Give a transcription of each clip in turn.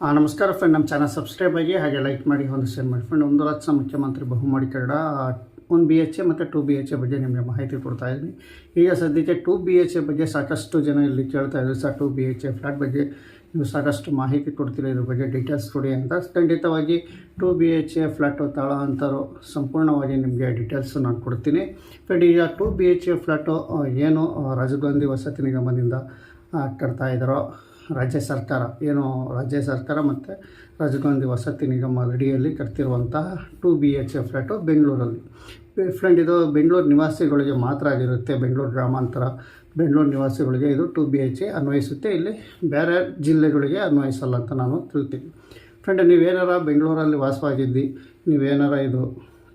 ನಮಸ್ಕಾರ ಫ್ರೆಂಡ್ ನಮ್ಮ channel subscribe ಆಗಿ ಹಾಗೆ ಲೈಕ್ ಮಾಡಿ, ಒಂದು ಶೇರ್ ಮಾಡಿ. ಫ್ರೆಂಡ್ ಒಂದು ಲಕ್ಷ ಮುಖ್ಯಮಂತ್ರಿ ಬಹುಮಾಡಿ ಕನ್ನಡ, ಒಂದು ಬಿ ಎಚ್ ಎ ಮತ್ತು ಟು ಬಿ ಎಚ್ ಎ ಬಗ್ಗೆ ನಿಮಗೆ ಮಾಹಿತಿ ಕೊಡ್ತಾ ಇದ್ದೀನಿ. ಈಗ ಸದ್ಯಕ್ಕೆ ಟು ಬಿ ಎಚ್ ಎ ಬಗ್ಗೆ ಸಾಕಷ್ಟು ಜನ ಇಲ್ಲಿ ಕೇಳ್ತಾ ಇದ್ದಾರೆ sir two B H A flat ಬಗ್ಗೆ ನೀವು ಸಾಕಷ್ಟು ಮಾಹಿತಿ ಕೊಡ್ತೀರ? ಇದ್ರ ಬಗ್ಗೆ ಡೀಟೇಲ್ಸ್ ಕೊಡಿ ಅಂತ. ಖಂಡಿತವಾಗಿ two B H A flat ತಾಳ ಅಂತಾರೋ ಸಂಪೂರ್ಣವಾಗಿ ನಿಮಗೆ ಡೀಟೇಲ್ಸ್ ನಾನು ಕೊಡ್ತೀನಿ. ಫ್ರೆಂಡ್ ಈಗ two B H A flat ಏನು ರಾಜೀವ್ ಗಾಂಧಿ ವಸತಿ ನಿಗಮದಿಂದ ಕಟ್ತಾ ಇದ್ದಾರೋ ರಾಜ್ಯ ಸರ್ಕಾರ, ಏನು ರಾಜ್ಯ ಸರ್ಕಾರ ಮತ್ತು ರಾಜೀವ್ ಗಾಂಧಿ ವಸತಿ ನಿಗಮ ಅಡಿಯಲ್ಲಿ ಕಟ್ತಿರುವಂತಹ two B H A flat ಬೆಂಗಳೂರಲ್ಲಿ. ಫ್ರೆಂಡ್ ಇದು ಬೆಂಗಳೂರು ನಿವಾಸಿಗಳಿಗೆ ಮಾತ್ರ ಆಗಿರುತ್ತೆ, ಬೆಂಗಳೂರು ಗ್ರಾಮಾಂತರ ಬೆಂಗಳೂರು ನಿವಾಸಿಗಳಿಗೆ ಇದು ಟು ಬಿ ಎಚ್ ಎ ಅನ್ವಯಿಸುತ್ತೆ, ಇಲ್ಲಿ ಬೇರೆ ಜಿಲ್ಲೆಗಳಿಗೆ ಅನ್ವಯಿಸಲ್ಲ ಅಂತ ನಾನು ತಿಳ್ತೀನಿ. ಫ್ರೆಂಡ್ ನೀವೇನಾರ ಬೆಂಗಳೂರಲ್ಲಿ ವಾಸವಾಗಿದ್ದು, ನೀವೇನಾರ ಇದು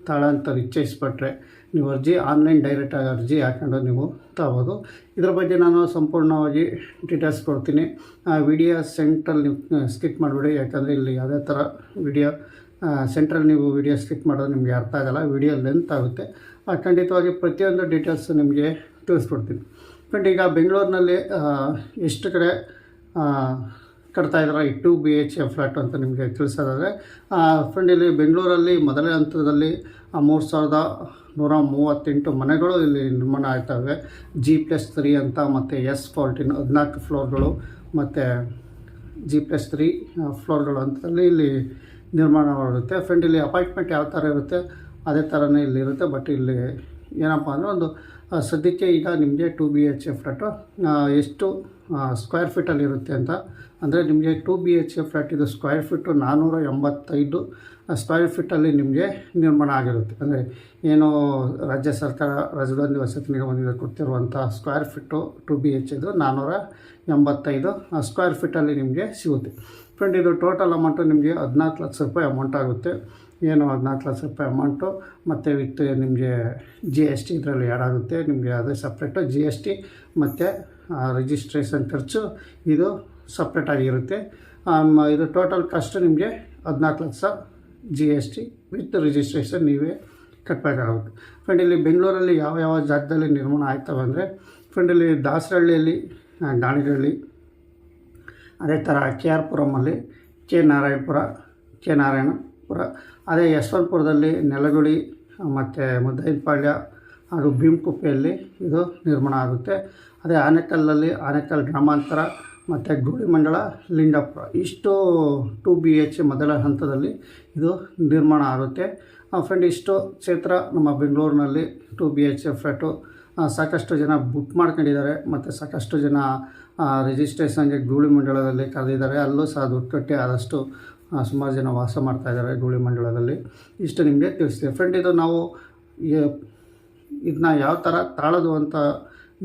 ತಾಳಾಂತರ ಇಚ್ಛಿಸ್ಬಿಟ್ರೆ ನೀವು ಅರ್ಜಿ ಆನ್ಲೈನ್ ಡೈರೆಕ್ಟಾಗಿ ಅರ್ಜಿ ಹಾಕೊಂಡು ನೀವು ತಗೋಬೋದು ಇದರ ಬಗ್ಗೆ ನಾನು ಸಂಪೂರ್ಣವಾಗಿ ಡೀಟೇಲ್ಸ್ ಕೊಡ್ತೀನಿ. ವಿಡಿಯೋ ಸೆಂಟ್ರಲ್ಲಿ ನೀವು ಸ್ಕಿಪ್ ಮಾಡಿಬಿಡಿ. ಯಾಕಂದರೆ ಇಲ್ಲಿ ಯಾವುದೇ ಥರ ವಿಡಿಯೋ ಸೆಂಟ್ರಲ್ಲಿ ನೀವು ವಿಡಿಯೋ ಸ್ಕಿಪ್ ಮಾಡೋದು ನಿಮಗೆ ಅರ್ಥ ಆಗಲ್ಲ. ವಿಡಿಯೋ ಲೆಂತ್ ಆಗುತ್ತೆ. ಖಂಡಿತವಾಗಿ ಪ್ರತಿಯೊಂದು ಡೀಟೇಲ್ಸ್ ನಿಮಗೆ ತಿಳಿಸ್ಕೊಡ್ತೀನಿ. ಫ್ರೆಂಡ್ ಈಗ ಬೆಂಗಳೂರಿನಲ್ಲಿ ಎಷ್ಟು ಕಡೆ ಕಟ್ತಾ ಇದ್ದಾರೆ ಈ two B H A flat ಅಂತ ನಿಮಗೆ ತಿಳಿಸೋದಾದರೆ ಫ್ರೆಂಡ್ ಇಲ್ಲಿ ಬೆಂಗಳೂರಲ್ಲಿ ಮೊದಲನೇ ಹಂತದಲ್ಲಿ ಮೂರು ಸಾವಿರದ ನೂರ ಮೂವತ್ತೆಂಟು ಮನೆಗಳು ಇಲ್ಲಿ ನಿರ್ಮಾಣ ಆಗ್ತವೆ. ಜಿ ಪ್ಲಸ್ ತ್ರೀ ಅಂತ, ಮತ್ತು ಎಸ್ ಫಾರ್ಟಿನ್ ಹದಿನಾಲ್ಕು ಫ್ಲೋರ್ಗಳು, ಮತ್ತು ಜಿ ಪ್ಲಸ್ ತ್ರೀ ಫ್ಲೋರ್ಗಳು ಅಂತಲ್ಲಿ ಇಲ್ಲಿ ನಿರ್ಮಾಣವಾಗಿರುತ್ತೆ ಫ್ರೆಂಡ್ ಇಲ್ಲಿ ಅಪಾಯಿಂಟ್ಮೆಂಟ್ ಯಾವ ಥರ ಇರುತ್ತೆ? ಅದೇ ಥರನೇ ಇಲ್ಲಿ ಇರುತ್ತೆ. ಬಟ್ ಇಲ್ಲಿ ಏನಪ್ಪ ಅಂದರೆ ಒಂದು ಸದ್ಯಕ್ಕೆ ಈಗ ನಿಮಗೆ two B H A flat ಎಷ್ಟು ಸ್ಕ್ವೇರ್ ಫೀಟಲ್ಲಿ ಇರುತ್ತೆ ಅಂತ ಅಂದರೆ ನಿಮಗೆ two B H A flat ಇದು ಸ್ಕ್ವೇರ್ ಫೀಟು ನಾನ್ನೂರ ಎಂಬತ್ತೈದು ಸ್ಕ್ವೇರ್ ಫೀಟಲ್ಲಿ ನಿಮಗೆ ನಿರ್ಮಾಣ ಆಗಿರುತ್ತೆ. ಅಂದರೆ ಏನು ರಾಜ್ಯ ಸರ್ಕಾರ ರಾಜಧಾನಿ ವಸತಿ ನಿಗಮದಿಂದ ಕೊಡ್ತಿರುವಂಥ square feet two B H ಇದು ನಾನ್ನೂರ ಎಂಬತ್ತೈದು ಸ್ಕ್ವೇರ್ ಫೀಟಲ್ಲಿ ನಿಮಗೆ ಸಿಗುತ್ತೆ. ಫ್ರೆಂಡ್ ಇದು ಟೋಟಲ್ ಅಮೌಂಟು ನಿಮಗೆ ಹದಿನಾಲ್ಕು ಲಕ್ಷ ರೂಪಾಯಿ ಅಮೌಂಟ್ ಆಗುತ್ತೆ. ಏನು ಹದಿನಾಲ್ಕು ಲಕ್ಷ ರೂಪಾಯಿ ಅಮೌಂಟು ಮತ್ತು ವಿತ್ ನಿಮಗೆ ಜಿ ಎಸ್ ಟಿ ಇದರಲ್ಲಿ ಆ್ಯಡ್ ಆಗುತ್ತೆ. ನಿಮಗೆ ಅದೇ ಸಪ್ರೇಟು ಜಿ ಎಸ್ ಟಿ ಮತ್ತು ರಿಜಿಸ್ಟ್ರೇಷನ್ ಖರ್ಚು. ಇದು ಸಪ್ರೇಟಾಗಿರುತ್ತೆ ಇದು ಟೋಟಲ್ ಕಾಸ್ಟ್ ನಿಮಗೆ ಹದಿನಾಲ್ಕು lakh G S T with registration ನೀವೇ ಕಟ್ಟಬೇಕಾಗುತ್ತೆ ಫ್ರೆಂಡ್ ಇಲ್ಲಿ ಬೆಂಗಳೂರಲ್ಲಿ ಯಾವ ಯಾವ ಜಾಗದಲ್ಲಿ ನಿರ್ಮಾಣ ಆಯ್ತವೆ ಅಂದರೆ ಫ್ರೆಂಡ್ ಇಲ್ಲಿ ದಾಸರಹಳ್ಳಿಯಲ್ಲಿ ದಾಣಿಗಳ್ಳಿ ಅದೇ ಥರ ಕೆ ಆರ್ ಪುರಮಲ್ಲಿ ಕೆ ನಾರಾಯಣಪುರ ಕೆ ನಾರಾಯಣಪುರ, ಅದೇ ಯಶವಂತಪುರದಲ್ಲಿ ನೆಲಗುಳಿ, ಮತ್ತು ಮುದ್ದೈನಪಾಳ್ಯ ಹಾಗೂ ಭೀಮಕುಪ್ಪೆಯಲ್ಲಿ ಇದು ನಿರ್ಮಾಣ ಆಗುತ್ತೆ. ಅದೇ ಆನೆಕಲ್ಲಲ್ಲಿ ಆನೆಕಲ್ ಗ್ರಾಮಾಂತರ ಮತ್ತು ಗೂಳಿಮಂಡಲ ಲಿಂಗಾಪುರ ಇಷ್ಟು ಟು ಬಿ ಎಚ್ ಮೊದಲ ಹಂತದಲ್ಲಿ ಇದು ನಿರ್ಮಾಣ ಆಗುತ್ತೆ. ಫ್ರೆಂಡ್ ಇಷ್ಟು ಕ್ಷೇತ್ರ ನಮ್ಮ ಬೆಂಗಳೂರಿನಲ್ಲಿ ಟು ಬಿ ಎಚ್ ಫ್ಲ್ಯಾಟು ಸಾಕಷ್ಟು ಜನ ಬುಕ್ ಮಾಡ್ಕೊಂಡಿದ್ದಾರೆ. ಮತ್ತು ಸಾಕಷ್ಟು ಜನ ರಿಜಿಸ್ಟ್ರೇಷನ್ಗೆ ಗೂಳಿ ಮಂಡಳದಲ್ಲಿ ಕರೆದಿದ್ದಾರೆ. ಅಲ್ಲೂ ಸಹ ದುಡ್ಡು ಆದಷ್ಟು ಸುಮಾರು ಜನ ವಾಸ ಮಾಡ್ತಾ ಇದ್ದಾರೆ ಗೂಳಿ ಮಂಡಳದಲ್ಲಿ. ಇಷ್ಟು ನಿಮಗೆ ತಿಳಿಸ್ತೀವಿ ಫ್ರೆಂಡ್ ಇದು ನಾವು ಇದನ್ನ ಯಾವ ಥರ ತಾಳೋದು ಅಂತ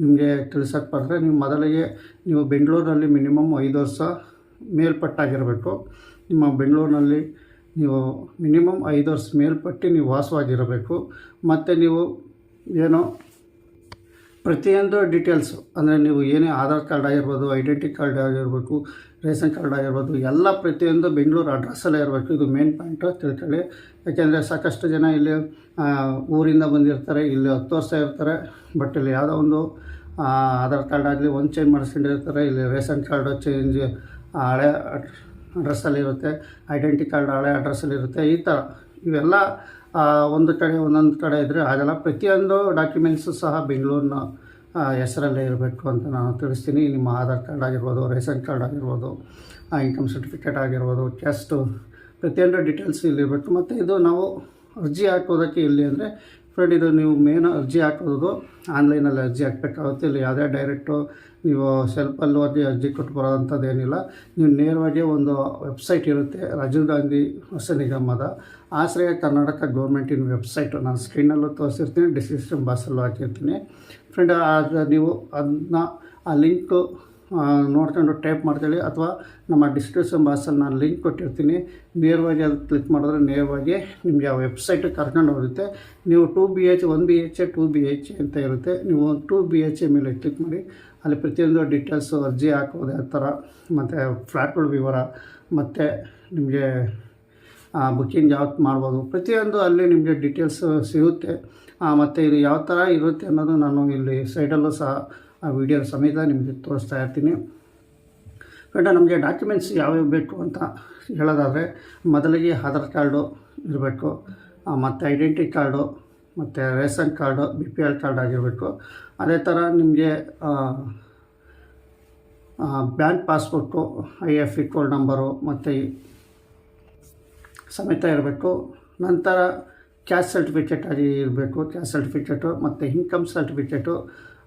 ನಿಮಗೆ ತಿಳಿಸೋಕ್ಕೆ ಬಂದರೆ ನೀವು ಮೊದಲಿಗೆ ನೀವು ಬೆಂಗಳೂರಿನಲ್ಲಿ ಮಿನಿಮಮ್ ಐದು ವರ್ಷ ಮೇಲ್ಪಟ್ಟಾಗಿರಬೇಕು. ನಿಮ್ಮ ಬೆಂಗಳೂರಿನಲ್ಲಿ ನೀವು ಮಿನಿಮಮ್ ಐದು ವರ್ಷ ಮೇಲ್ಪಟ್ಟು ನೀವು ವಾಸವಾಗಿರಬೇಕು. ಮತ್ತು ನೀವು ಏನು ಪ್ರತಿಯೊಂದು ಡೀಟೇಲ್ಸು ಅಂದರೆ ನೀವು ಏನೇ ಆಧಾರ್ ಕಾರ್ಡ್ ಆಗಿರ್ಬೋದು, ಐಡೆಂಟಿ ಕಾರ್ಡ್ ಆಗಿರ್ಬೇಕು ರೇಷನ್ ಕಾರ್ಡ್ ಆಗಿರ್ಬೋದು, ಎಲ್ಲ ಪ್ರತಿಯೊಂದು ಬೆಂಗಳೂರು ಅಡ್ರೆಸ್ಸಲ್ಲೇ ಇರಬೇಕು. ಇದು ಮೇನ್ ಪಾಯಿಂಟು ತಿಳ್ಕೊಳ್ಳಿ. ಯಾಕೆಂದರೆ ಸಾಕಷ್ಟು ಜನ ಇಲ್ಲಿ ಊರಿಂದ ಬಂದಿರ್ತಾರೆ, ಇಲ್ಲಿ ಹತ್ತು ವರ್ಷ ಇರ್ತಾರೆ. ಬಟ್ ಇಲ್ಲಿ ಯಾವುದೋ ಒಂದು ಆಧಾರ್ ಕಾರ್ಡ್ ಆಗಲಿ, ಒಂದು ಚೇಂಜ್ ಮಾಡಿಸ್ಕೊಂಡಿರ್ತಾರೆ. ಇಲ್ಲಿ ರೇಷನ್ ಕಾರ್ಡು ಚೇಂಜ್ ಹಳೆ ಅಡ್ರೆಸ್ಸಲ್ಲಿರುತ್ತೆ ಐಡೆಂಟಿ ಕಾರ್ಡ್ ಹಳೆ ಅಡ್ರೆಸ್ಸಲ್ಲಿ ಇರುತ್ತೆ. ಈ ಥರ ಇವೆಲ್ಲ ಒಂದು ಕಡೆ, ಒಂದೊಂದು ಕಡೆ ಇದ್ದರೆ ಆಗಲ್ಲ ಪ್ರತಿಯೊಂದು ಡಾಕ್ಯುಮೆಂಟ್ಸು ಸಹ ಬೆಂಗಳೂರಿನ ಹೆಸರಲ್ಲೇ ಇರಬೇಕು ಅಂತ ನಾನು ತಿಳಿಸ್ತೀನಿ. ನಿಮ್ಮ ಆಧಾರ್ ಕಾರ್ಡ್ ಆಗಿರ್ಬೋದು, ರೇಷನ್ ಕಾರ್ಡ್ ಆಗಿರ್ಬೋದು ಇನ್ಕಮ್ ಸರ್ಟಿಫಿಕೇಟ್ ಆಗಿರ್ಬೋದು, ಕ್ಯಾಸ್ಟು, ಪ್ರತಿಯೊಂದು ಡೀಟೇಲ್ಸ್ ಇಲ್ಲಿರಬೇಕು ಮತ್ತು ಇದು ನಾವು ಅರ್ಜಿ ಹಾಕೋದಕ್ಕೆ ಇಲ್ಲಿ ಅಂದರೆ ಫ್ರೆಂಡ್ ಇದು ನೀವು ಮೇನ್ ಅರ್ಜಿ ಹಾಕೋದು ಆನ್ಲೈನಲ್ಲಿ ಅರ್ಜಿ ಹಾಕಬೇಕಾಗುತ್ತೆ ಇಲ್ಲಿ ಯಾವುದೇ ಡೈರೆಕ್ಟು ನೀವು ಸೆಲ್ಫಲ್ಲಿ ಹೋಗಿ ಅರ್ಜಿ ಕೊಟ್ಟು ಬರೋದಂಥದ್ದೇನಿಲ್ಲ ನೀವು ನೇರವಾಗಿ ಒಂದು ವೆಬ್ಸೈಟ್ ಇರುತ್ತೆ, ರಾಜೀವ್ ಗಾಂಧಿ ಹೊಸ ನಿಗಮದ. ಆಶ್ರಯ ಕರ್ನಾಟಕ ಗೌರ್ಮೆಂಟಿನ ವೆಬ್ಸೈಟು ನಾನು ಸ್ಕ್ರೀನಲ್ಲೂ ತೋರಿಸಿರ್ತೀನಿ ಡಿಸ್ಕ್ರಿಪ್ಷನ್ ಬಾಕ್ಸಲ್ಲೂ ಹಾಕಿರ್ತೀನಿ. ಫ್ರೆಂಡ್ ಆಗ ನೀವು ಅದನ್ನ, ಆ ಲಿಂಕು ನೋಡ್ಕೊಂಡು ಟೈಪ್ ಮಾಡ್ಕೊಳ್ಳಿ ಅಥವಾ ನಮ್ಮ ಡಿಸ್ಕ್ರಿಪ್ಷನ್ ಬಾಕ್ಸಲ್ಲಿ ನಾನು ಲಿಂಕ್ ಕೊಟ್ಟಿರ್ತೀನಿ. ನೇರವಾಗಿ ಅದು ಕ್ಲಿಕ್ ಮಾಡಿದ್ರೆ ನೇರವಾಗಿ ನಿಮಗೆ ಆ ವೆಬ್ಸೈಟಿಗೆ ಕರ್ಕೊಂಡು ಹೋಗುತ್ತೆ. ನೀವು two B H one B H A two B H ಅಂತ ಇರುತ್ತೆ. ನೀವು ಟು ಬಿ ಎಚ್ ಎ ಮೇಲೆ ಕ್ಲಿಕ್ ಮಾಡಿ, ಅಲ್ಲಿ ಪ್ರತಿಯೊಂದು ಡೀಟೇಲ್ಸು ಅರ್ಜಿ ಹಾಕೋದು ಆ ಥರ, ಮತ್ತು ಫ್ಲ್ಯಾಟ್ಗಳ ವಿವರ, ಮತ್ತು ನಿಮಗೆ ಬುಕ್ಕಿಂಗ್ ಯಾವತ್ತು ಮಾಡ್ಬೋದು. ಪ್ರತಿಯೊಂದು ಅಲ್ಲಿ ನಿಮಗೆ ಡೀಟೇಲ್ಸ್ ಸಿಗುತ್ತೆ. ಮತ್ತು ಇದು ಯಾವ ಥರ ಇರುತ್ತೆ ಅನ್ನೋದು ನಾನು ಇಲ್ಲಿ ಸೈಡಲ್ಲೂ ಸಹ ಆ ವಿಡಿಯೋ ಸಮೇತ ನಿಮಗೆ ತೋರಿಸ್ತಾ ಇರ್ತೀನಿ. ಬೇಡ, ನಮಗೆ ಡಾಕ್ಯುಮೆಂಟ್ಸ್ ಯಾವ್ಯಾವ ಬೇಕು ಅಂತ ಹೇಳೋದಾದರೆ, ಮೊದಲಿಗೆ ಆಧಾರ್ ಕಾರ್ಡು ಇರಬೇಕು ಮತ್ತು ಐಡೆಂಟಿ ಕಾರ್ಡು, ಮತ್ತು ration card, B P L card ಆಗಿರಬೇಕು. ಅದೇ ಥರ ನಿಮಗೆ bank passbook, I F E code number, ಮತ್ತು ಸಮೇತ ಇರಬೇಕು. ನಂತರ ಕ್ಯಾಸ್ಟ್ ಸರ್ಟಿಫಿಕೇಟ್ ಆಗಿ ಇರಬೇಕು, ಕ್ಯಾಸ್ಟ್ ಸರ್ಟಿಫಿಕೇಟು, ಮತ್ತು ಇನ್ಕಮ್ ಸರ್ಟಿಫಿಕೇಟು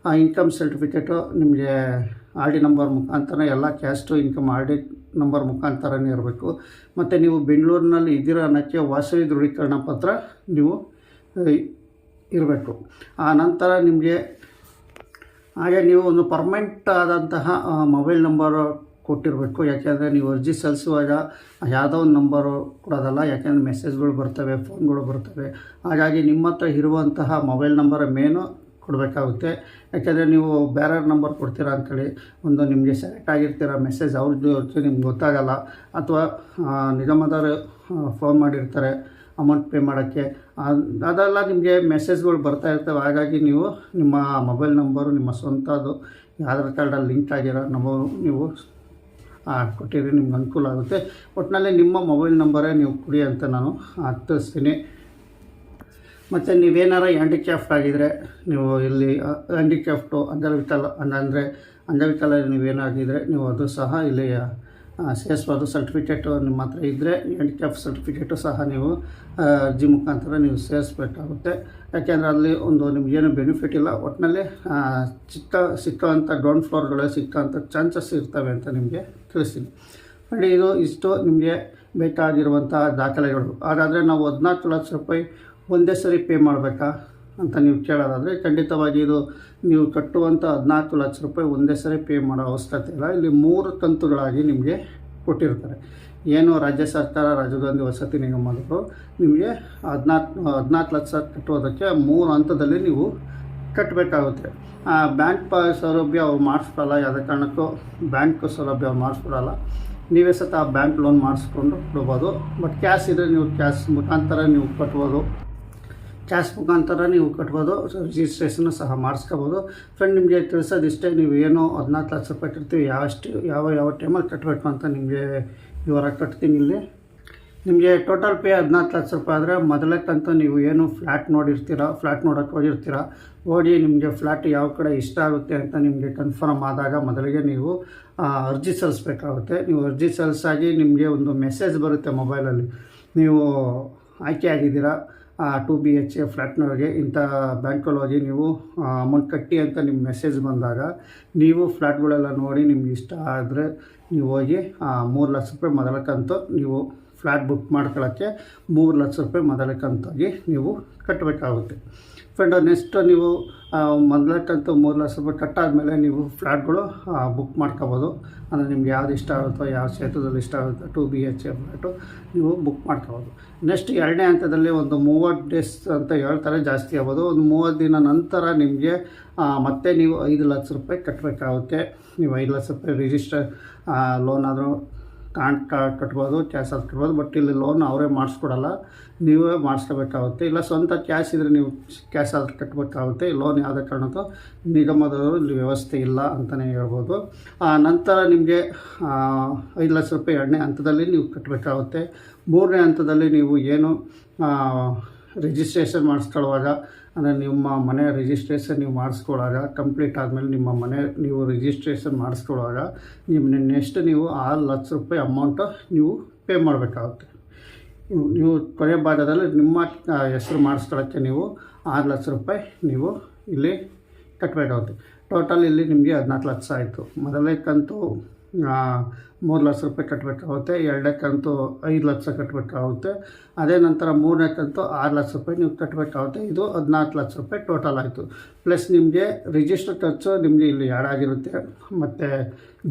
ಆ ಇನ್ಕಮ್ ಸರ್ಟಿಫಿಕೇಟು ನಿಮಗೆ ಆರ್ ಡಿ ನಂಬರ್ ಮುಖಾಂತರ ಎಲ್ಲ caste income R D number ಮುಖಾಂತರನೇ ಇರಬೇಕು. ಮತ್ತು ನೀವು ಬೆಂಗಳೂರಿನಲ್ಲಿ ಇದ್ದೀರ ಅನ್ನೋಕ್ಕೆ ವಾಸವಿ ದೃಢೀಕರಣ ಪತ್ರ ನೀವು ಇರಬೇಕು. ಆ ನಂತರ ನಿಮಗೆ ಹಾಗೆ ನೀವು ಒಂದು ಪರ್ಮನೆಂಟ್ ಆದಂತಹ ಮೊಬೈಲ್ ನಂಬರು ಕೊಟ್ಟಿರಬೇಕು. ಯಾಕೆಂದರೆ ನೀವು ಅರ್ಜಿ ಸಲ್ಲಿಸುವಾಗ ಯಾವುದೋ ಒಂದು ನಂಬರು ಕೊಡೋದಲ್ಲ, ಯಾಕೆಂದರೆ ಮೆಸೇಜ್ಗಳು ಬರ್ತವೆ ಫೋನ್ಗಳು ಬರ್ತವೆ. ಹಾಗಾಗಿ ನಿಮ್ಮ ಹತ್ರ ಇರುವಂತಹ ಮೊಬೈಲ್ ನಂಬರ್ ಮೇನು ಕೊಡಬೇಕಾಗುತ್ತೆ. ಯಾಕೆಂದರೆ ನೀವು ಬೇರೆಯವ್ರ ನಂಬರ್ ಕೊಡ್ತೀರಾ ಅಂಥೇಳಿ ಒಂದು ನಿಮಗೆ ಸೆಲೆಕ್ಟ್ ಆಗಿರ್ತೀರ ಮೆಸೇಜ್ ಅವ್ರದ್ದು ನಿಮ್ಗೆ ಗೊತ್ತಾಗಲ್ಲ. ಅಥವಾ ನಿಗಮದವರು ಫೋನ್ ಮಾಡಿರ್ತಾರೆ ಅಮೌಂಟ್ ಪೇ ಮಾಡೋಕ್ಕೆ. ಅದೆಲ್ಲ ನಿಮಗೆ ಮೆಸೇಜ್ಗಳು ಬರ್ತಾ ಇರ್ತವೆ. ಹಾಗಾಗಿ ನೀವು ನಿಮ್ಮ ಮೊಬೈಲ್ ನಂಬರು ನಿಮ್ಮ ಸ್ವಂತದ್ದು ಆಧಾರ್ ಕಾರ್ಡಲ್ಲಿ ಲಿಂಕ್ ಆಗಿರೋ ನಂಬರ್ ನೀವು ಕೊಟ್ಟಿರಿ ನಿಮ್ಗೆ ಅನುಕೂಲ ಆಗುತ್ತೆ. ಒಟ್ಟಿನಲ್ಲಿ ನಿಮ್ಮ ಮೊಬೈಲ್ ನಂಬರೇ ನೀವು ಕೊಡಿ ಅಂತ ನಾನು ತಿಳಿಸ್ತೀನಿ. ಮತ್ತು ನೀವೇನಾರ ಹ್ಯಾಂಡಿಕ್ಯಾಫ್ಟ್ ಆಗಿದ್ದರೆ ನೀವು ಇಲ್ಲಿ ಹ್ಯಾಂಡಿಕ್ಯಾಫ್ಟು ಅಂಗವಿಕಲ ಅಂದರೆ ಅಂಗವಿಕಲ ನೀವೇನಾಗಿದ್ದರೆ ನೀವು ಅದು ಸಹ ಇಲ್ಲಿ ಸೇರಿಸ್ಬೋದು ಸರ್ಟಿಫಿಕೇಟು ನಿಮ್ಮ ಹತ್ರ ಇದ್ದರೆ ಹ್ಯಾಂಡಿಕ್ಯಾಫ್ಟ್ ಸರ್ಟಿಫಿಕೇಟು ಸಹ ನೀವು ಅರ್ಜಿ ಮುಖಾಂತರ ನೀವು ಸೇರಿಸ್ಬೇಕಾಗುತ್ತೆ. ಯಾಕೆಂದರೆ ಅಲ್ಲಿ ಒಂದು ನಿಮಗೇನು ಬೆನಿಫಿಟ್ ಇಲ್ಲ. ಒಟ್ಟಿನಲ್ಲಿ ಚಿಕ್ಕ ಸಿಕ್ಕಂಥ ಗ್ರೌಂಡ್ ಫ್ಲೋರ್ಗಳೇ ಸಿಕ್ಕಂಥ ಚಾನ್ಸಸ್ ಇರ್ತವೆ ಅಂತ ನಿಮಗೆ ತಿಳಿಸ್ತೀನಿ. ನೋಡಿ, ಇದು ಇಷ್ಟು ನಿಮಗೆ ಬೇಕಾಗಿರುವಂಥ ದಾಖಲೆಗಳು. ಹಾಗಾದರೆ ನಾವು ಹದಿನಾಲ್ಕು ಲಕ್ಷ ರೂಪಾಯಿ ಒಂದೇ ಸರಿ ಪೇ ಮಾಡಬೇಕಾ ಅಂತ ನೀವು ಕೇಳೋದಾದರೆ ಖಂಡಿತವಾಗಿ ಇದು ನೀವು ಕಟ್ಟುವಂಥ ಹದಿನಾಲ್ಕು ಲಕ್ಷ ರೂಪಾಯಿ ಒಂದೇ ಸರಿ ಪೇ ಮಾಡೋ ಅವಶ್ಯಕತೆ ಇಲ್ಲ. ಇಲ್ಲಿ ಮೂರು ಕಂತುಗಳಾಗಿ ನಿಮಗೆ ಕೊಟ್ಟಿರ್ತಾರೆ. ಏನು ರಾಜ್ಯ ಸರ್ಕಾರ, ರಾಜೀವ್ ಗಾಂಧಿ ವಸತಿ ನಿಗಮದವರು ನಿಮಗೆ ಹದಿನಾಲ್ಕು ಹದಿನಾಲ್ಕು ಲಕ್ಷ ಕಟ್ಟುವುದಕ್ಕೆ ಮೂರು ಹಂತದಲ್ಲಿ ನೀವು ಕಟ್ಟಬೇಕಾಗುತ್ತೆ. ಬ್ಯಾಂಕ್ ಪ ಸೌಲಭ್ಯ ಅವ್ರು ಮಾಡಿಸ್ಕೊಡಲ್ಲ ಯಾವುದೇ ಕಾರಣಕ್ಕೂ ಬ್ಯಾಂಕ್ ಸೌಲಭ್ಯ ಅವ್ರು ಮಾಡಿಸ್ಕೊಡಲ್ಲ ನೀವೇ ಸತ ಬ್ಯಾಂಕ್ ಲೋನ್ ಮಾಡಿಸ್ಕೊಂಡು ಕೊಡ್ಬೋದು. ಬಟ್ ಕ್ಯಾಶ್ ಇದ್ದರೆ ನೀವು ಕ್ಯಾಶ್ ಮುಖಾಂತರ ನೀವು ಕಟ್ಬೋದು. ಕ್ಯಾಶ್ ಮುಖಾಂತರ ನೀವು ಕಟ್ಬೋದು ರಿಜಿಸ್ಟ್ರೇಷನ್ ಸಹ ಮಾಡಿಸ್ಕೋಬೋದು. ಫ್ರೆಂಡ್ ನಿಮಗೆ ತಿಳಿಸೋದಿಷ್ಟೇ ನೀವು ಏನು ಹದಿನಾಲ್ಕು ಲಕ್ಷ ರೂಪಾಯಿ ಕಟ್ತೀವಿ, ಯಾವಷ್ಟು, ಯಾವ ಯಾವ ಟೈಮಲ್ಲಿ ಕಟ್ಟಬೇಕು ಅಂತ ನಿಮಗೆ ವಿವರ ಕಟ್ತೀನಿ ಇಲ್ಲಿ. ನಿಮಗೆ ಟೋಟಲ್ ಪೇ ಹದಿನಾಲ್ಕು ಲಕ್ಷ ರೂಪಾಯಿ ಆದರೆ ಮೊದಲೇ ಕಂತು ನೀವು ಏನು ಫ್ಲ್ಯಾಟ್ ನೋಡಿರ್ತೀರ ಫ್ಲ್ಯಾಟ್ ನೋಡೋಕೆ ಹೋಗಿರ್ತೀರ ಹೋಗಿ ನಿಮಗೆ ಫ್ಲ್ಯಾಟ್ ಯಾವ ಕಡೆ ಇಷ್ಟ ಆಗುತ್ತೆ ಅಂತ ನಿಮಗೆ ಕನ್ಫರ್ಮ್ ಆದಾಗ ಮೊದಲಿಗೆ ನೀವು ಅರ್ಜಿ ಸಲ್ಲಿಸ್ಬೇಕಾಗುತ್ತೆ. ನೀವು ಅರ್ಜಿ ಸಲ್ಲಿಸಾಗಿ ನಿಮಗೆ ಒಂದು ಮೆಸೇಜ್ ಬರುತ್ತೆ ಮೊಬೈಲಲ್ಲಿ ನೀವು ಆಯ್ಕೆ ಆಗಿದ್ದೀರಾ ಟು ಬಿ ಎಚ್ ಎ ಇಂಥ ಬ್ಯಾಂಕಲ್ಲಿ ಹೋಗಿ ನೀವು ಅಮೌಂಟ್ ಕಟ್ಟಿ ಅಂತ ನಿಮ್ಮ ಮೆಸೇಜ್ ಬಂದಾಗ ನೀವು ಫ್ಲ್ಯಾಟ್ಗಳೆಲ್ಲ ನೋಡಿ ನಿಮ್ಗೆ ಇಷ್ಟ ಆದರೆ ನೀವು ಹೋಗಿ ಮೂರು ಲಕ್ಷ ರೂಪಾಯಿ ಮೊದಲಕ್ಕಂತೂ ಕಂತು ನೀವು ಫ್ಲ್ಯಾಟ್ ಬುಕ್ ಮಾಡ್ಕೊಳ್ಳೋಕ್ಕೆ ಮೂರು ಲಕ್ಷ ರೂಪಾಯಿ ಮೊದಲ ಕಂತಾಗಿ ನೀವು ಕಟ್ಟಬೇಕಾಗುತ್ತೆ ಫ್ರೆಂಡ್ ನೆಕ್ಸ್ಟ್ ನೀವು ಮೊದಲಕ್ಕಂತೂ ಮೂರು ಲಕ್ಷ ರೂಪಾಯಿ ಕಟ್ಟಾದಮೇಲೆ ನೀವು ಫ್ಲ್ಯಾಟ್ಗಳು ಬುಕ್ ಮಾಡ್ಕೋಬೋದು. ಅಂದರೆ ನಿಮ್ಗೆ ಯಾವ್ದು ಇಷ್ಟ ಆಗುತ್ತೋ, ಯಾವ ಕ್ಷೇತ್ರದಲ್ಲಿ ಇಷ್ಟ ಆಗುತ್ತೋ two B H A flat ನೀವು ಬುಕ್ ಮಾಡ್ಕೋಬೋದು. ನೆಕ್ಸ್ಟ್ ಎರಡನೇ ಹಂತದಲ್ಲಿ ಒಂದು ಮೂವತ್ತು ಡೇಸ್ ಅಂತ ಹೇಳ್ತಾರೆ, ಜಾಸ್ತಿ ಆಗ್ಬೋದು. ಒಂದು ಮೂವತ್ತು ದಿನ ನಂತರ ನಿಮಗೆ ಮತ್ತೆ ನೀವು ಐದು ಲಕ್ಷ ರೂಪಾಯಿ ಕಟ್ಟಬೇಕಾಗುತ್ತೆ ನೀವು ಐದು ಲಕ್ಷ ರೂಪಾಯಿ ರಿಜಿಸ್ಟರ್ ಲೋನ್ ಆದರೂ ಕಾಂಟ್ ಕಟ್ಬೋದು, ಕ್ಯಾಶ್ ಅದು ಕಟ್ಬೋದು ಬಟ್ ಇಲ್ಲಿ ಲೋನ್ ಅವರೇ ಮಾಡಿಸ್ಕೊಡಲ್ಲ. ನೀವೇ ಮಾಡಿಸ್ಕೋಬೇಕಾಗುತ್ತೆ. ಇಲ್ಲ ಸ್ವಂತ ಕ್ಯಾಶ್ ಇದ್ದರೆ ನೀವು ಕ್ಯಾಶ್ ಆದ್ರೆ ಕಟ್ಟಬೇಕಾಗುತ್ತೆ ಲೋನ್ ಯಾವುದೇ ಕಾರಣಕ್ಕೂ ನಿಗಮದವರು ಇಲ್ಲಿ ವ್ಯವಸ್ಥೆ ಇಲ್ಲ ಅಂತಲೇ ಹೇಳ್ಬೋದು. ನಂತರ ನಿಮಗೆ ಐದು ಲಕ್ಷ ರೂಪಾಯಿ ಎರಡನೇ ಹಂತದಲ್ಲಿ ನೀವು ಕಟ್ಟಬೇಕಾಗುತ್ತೆ ಮೂರನೇ ಹಂತದಲ್ಲಿ ನೀವು ಏನು ರಿಜಿಸ್ಟ್ರೇಷನ್ ಮಾಡಿಸ್ಕೊಳ್ಳುವಾಗ, ಅಂದರೆ ನಿಮ್ಮ ಮನೆ ರಿಜಿಸ್ಟ್ರೇಷನ್ ನೀವು ಮಾಡಿಸ್ಕೊಳ್ಳುವಾಗ, ಕಂಪ್ಲೀಟ್ ಆದಮೇಲೆ ನಿಮ್ಮ ಮನೆ ನೀವು ರಿಜಿಸ್ಟ್ರೇಷನ್ ಮಾಡಿಸ್ಕೊಳ್ಳುವಾಗ, ನಿಮ್ಮ ನೆಕ್ಸ್ಟ್ ನೀವು ಆರು ಲಕ್ಷ ರೂಪಾಯಿ ಅಮೌಂಟು ನೀವು ಪೇ ಮಾಡಬೇಕಾಗುತ್ತೆ. ನೀವು ಕೊನೆ ಭಾಗದಲ್ಲಿ ನಿಮ್ಮ ಹೆಸರು ಮಾಡಿಸ್ಕೊಳ್ಳೋಕ್ಕೆ ನೀವು ಆರು ಲಕ್ಷ ರೂಪಾಯಿ ನೀವು ಇಲ್ಲಿ ಕಟ್ಟಬೇಕಾಗುತ್ತೆ ಟೋಟಲ್ ಇಲ್ಲಿ ನಿಮಗೆ ಹದಿನಾಲ್ಕು ಲಕ್ಷ ಆಯಿತು. ಮೊದಲೇ ಕಂತು ಮೂರು ಲಕ್ಷ ರೂಪಾಯಿ ಕಟ್ಟಬೇಕಾಗುತ್ತೆ ಎರಡನೇ ಕಂತು ಐದು ಲಕ್ಷ ಕಟ್ಟಬೇಕಾಗುತ್ತೆ ಅದೇ ನಂತರ ಮೂರನೇ ಕಂತು ಆರು ಲಕ್ಷ ರೂಪಾಯಿ ನೀವು ಕಟ್ಟಬೇಕಾಗುತ್ತೆ ಇದು ಹದಿನಾಲ್ಕು ಲಕ್ಷ ರೂಪಾಯಿ ಟೋಟಲ್ ಆಯಿತು. ಪ್ಲಸ್ ನಿಮಗೆ ರಿಜಿಸ್ಟರ್ ಖರ್ಚು ನಿಮಗೆ ಇಲ್ಲಿ ಆ್ಯಡ್ ಆಗಿರುತ್ತೆ, ಮತ್ತು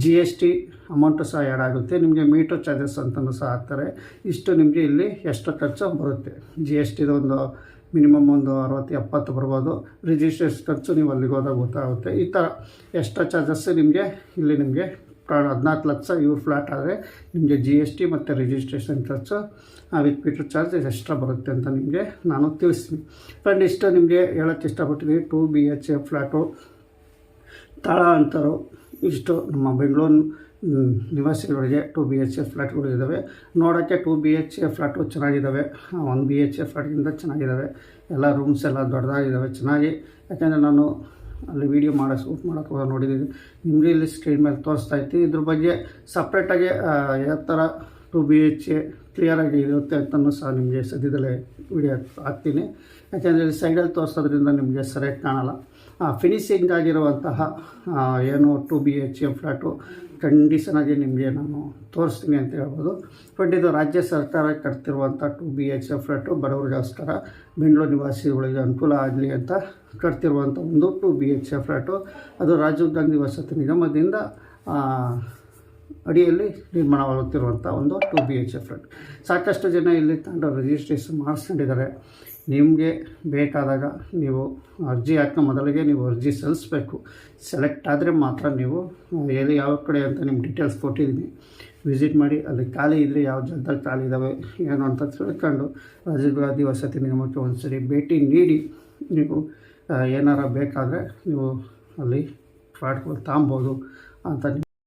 ಜಿ ಎಸ್ ಟಿ ಅಮೌಂಟು ಸಹ ಆ್ಯಡ್ ಆಗುತ್ತೆ, ನಿಮಗೆ ಮೀಟರ್ ಚಾರ್ಜಸ್ ಅಂತಲೂ ಸಹ ಹಾಕ್ತಾರೆ, ಇಷ್ಟು ನಿಮಗೆ ಇಲ್ಲಿ ಎಷ್ಟು ಖರ್ಚು ಬರುತ್ತೆ. ಜಿ ಎಸ್ ಟಿದು ಒಂದು ಮಿನಿಮಮ್ ಒಂದು ಅರವತ್ತು, ಎಪ್ಪತ್ತು ಬರ್ಬೋದು ರಿಜಿಸ್ಟ್ರೇಷನ್ ಖರ್ಚು ನೀವು ಅಲ್ಲಿಗೆ ಹೋದಾಗ ಗೊತ್ತಾಗುತ್ತೆ, ಈ ಥರ ಎಕ್ಸ್ಟ್ರಾ ಚಾರ್ಜಸ್ ನಿಮಗೆ ಇಲ್ಲಿ ನಿಮಗೆ ಹದಿನಾಲ್ಕು ಲಕ್ಷ ಇವ್ರ ಫ್ಲಾಟ್ ಆದರೆ ನಿಮಗೆ ಜಿ ಎಸ್ ಟಿ ಮತ್ತು ರಿಜಿಸ್ಟ್ರೇಷನ್ ಖರ್ಚು ವಿತ್ ಮೀಟರ್ ಚಾರ್ಜ್ ಎಕ್ಸ್ಟ್ರಾ ಬರುತ್ತೆ ಅಂತ ನಿಮಗೆ ನಾನು ತಿಳಿಸ್ತೀನಿ. ಫ್ರೆಂಡ್ ಇಷ್ಟು ನಿಮಗೆ ಹೇಳೋಕ್ಕೆ ಇಷ್ಟಪಟ್ಟಿದ್ದೀನಿ. Two B H A flat ತಾಳ ಅಂತರು, ಇಷ್ಟು ನಮ್ಮ ಬೆಂಗಳೂರು ನಿವಾಸಿಗಳಿಗೆ ಟು ಬಿ ಎಚ್ ಎ ಫ್ಲ್ಯಾಟ್ಗಳು ಇದ್ದಾವೆ ನೋಡೋಕ್ಕೆ two B H A flat ಚೆನ್ನಾಗಿದ್ದಾವೆ ಒನ್ ಬಿ ಎಚ್ ಎ ಫ್ಲ್ಯಾಟ್ಗಿಂತ ಚೆನ್ನಾಗಿದ್ದಾವೆ ಎಲ್ಲ ರೂಮ್ಸ್ ಎಲ್ಲ ದೊಡ್ಡದಾಗಿದ್ದಾವೆ ಚೆನ್ನಾಗಿ. ಯಾಕೆಂದರೆ ನಾನು ಅಲ್ಲಿ ವೀಡಿಯೋ ಮಾಡೋ ಶೂಟ್ ಮಾಡೋಕೆ ಹೋಗಿ ನೋಡಿದ್ದೀನಿ ನಿಮಗೆ ಇಲ್ಲಿ ಸ್ಕ್ರೀನ್ ಮೇಲೆ ತೋರಿಸ್ತಾ ಇತ್ತು. ಇದ್ರ ಬಗ್ಗೆ ಸಪ್ರೇಟಾಗಿ ಯಾವ ಥರ ಟು ಬಿ ಎಚ್ ಎ ಕ್ಲಿಯರಾಗಿ ಇರುತ್ತೆ ಅಂತಲೂ ಸಹ ನಿಮಗೆ ಸದ್ಯದಲ್ಲೇ ವಿಡಿಯೋ ಹಾಕ್ತೀನಿ. ಯಾಕೆಂದರೆ ಇಲ್ಲಿ ಸೈಡಲ್ಲಿ ತೋರಿಸೋದ್ರಿಂದ ನಿಮಗೆ ಸರಿಯಾಗಿ ಕಾಣಲ್ಲ. ಫಿನಿಶಿಂಗ್ ಆಗಿರುವಂತಹ ಏನು two B H A flat ಕಂಡೀಷನಾಗಿ ನಿಮಗೆ ನಾನು ತೋರಿಸ್ತೀನಿ ಅಂತ ಹೇಳ್ಬೋದು. ಬಟ್ ಇದು ರಾಜ್ಯ ಸರ್ಕಾರ ಕಟ್ತಿರುವಂಥ two B H A flat ಬಡವರಿಗೋಸ್ಕರ Bengaluru ನಿವಾಸಿಗಳಿಗೆ ಅನುಕೂಲ ಆಗಲಿ ಅಂತ ಕಟ್ತಿರುವಂಥ ಒಂದು two B H A flat ಅದು ರಾಜೀವ್ ಗಾಂಧಿ ವಸತಿ ನಿಗಮದಿಂದ ಅಡಿಯಲ್ಲಿ ನಿರ್ಮಾಣವಾಗುತ್ತಿರುವಂಥ ಒಂದು two B H A flat ಸಾಕಷ್ಟು ಜನ ಇಲ್ಲಿ ತಂಡ ರಿಜಿಸ್ಟ್ರೇಷನ್ ಮಾಡಿಸ್ಕೊಂಡಿದ್ದಾರೆ. ನಿಮಗೆ ಬೇಕಾದಾಗ ನೀವು ಅರ್ಜಿ ಹಾಕೋ ಮೊದಲಿಗೆ ನೀವು ಅರ್ಜಿ ಸಲ್ಲಿಸಬೇಕು. ಸೆಲೆಕ್ಟ್ ಆದರೆ ಮಾತ್ರ ನೀವು ಎಲ್ಲಿ ಯಾವ ಕಡೆ ಅಂತ ನಿಮ್ಮ ಡೀಟೇಲ್ಸ್ ಕೊಟ್ಟಿದ್ದೀನಿ. ವಿಸಿಟ್ ಮಾಡಿ, ಅಲ್ಲಿ ಖಾಲಿ ಇದ್ದರೆ ಯಾವ ಜಾಗದಲ್ಲಿ ಖಾಲಿ ಇದ್ದಾವೆ ಏನು ಅಂತ ತಿಳ್ಕೊಂಡು ರಾಜೀವ್ ಗಾಂಧಿ ವಸತಿ ನಿಗಮಕ್ಕೆ ಒಂದ್ಸರಿ ಭೇಟಿ ನೀಡಿ. ನೀವು ಏನಾರ ಬೇಕಾದರೆ ನೀವು ಅಲ್ಲಿ ಫ್ಲಾಟ್ಗಳು ತಾಂಬೋದು ಅಂತ